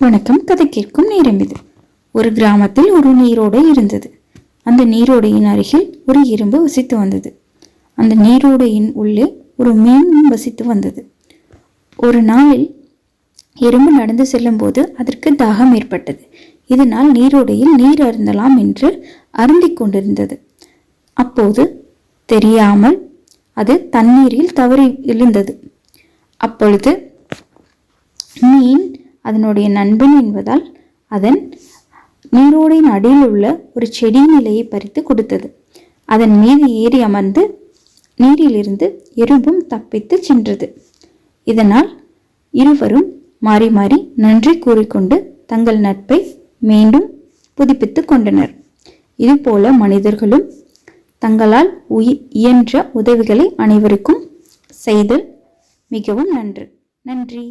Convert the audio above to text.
வணக்கம். கதை கேட்கும் நேரம் இது. ஒரு கிராமத்தில் ஒரு நீரோடை இருந்தது. அந்த நீரோடையின் அருகில் ஒரு எறும்பு வசித்து வந்தது. அந்த நீரோடையின் உள்ளே ஒரு மீன் வசித்து வந்தது. ஒரு நாளில் எறும்பு நடந்து செல்லும்போது அதற்கு தாகம் ஏற்பட்டது. இதனால் நீரோடையில் நீர் அருந்தலாம் என்று அருந்திக் கொண்டிருந்தது. அப்போது தெரியாமல் அது தண்ணீரில் தவறி விழுந்தது அப்பொழுது மீன் அதனுடைய நண்பன் என்பதால் அதன் நீரோடையின் அடியில் உள்ள ஒரு செடியின் இலையை பறித்து கொடுத்தது. அதன் மீது ஏறி அமர்ந்து நீரிலிருந்து எறும்பும் தப்பித்து சென்றது. இதனால் இருவரும் மாறி மாறி நன்றி கூறிக்கொண்டு தங்கள் நட்பை மீண்டும் புதுப்பித்து கொண்டனர். இதுபோல மனிதர்களும் தங்களால் உயி இயன்ற உதவிகளை அனைவருக்கும் செய்தல் மிகவும் நன்று. நன்றி.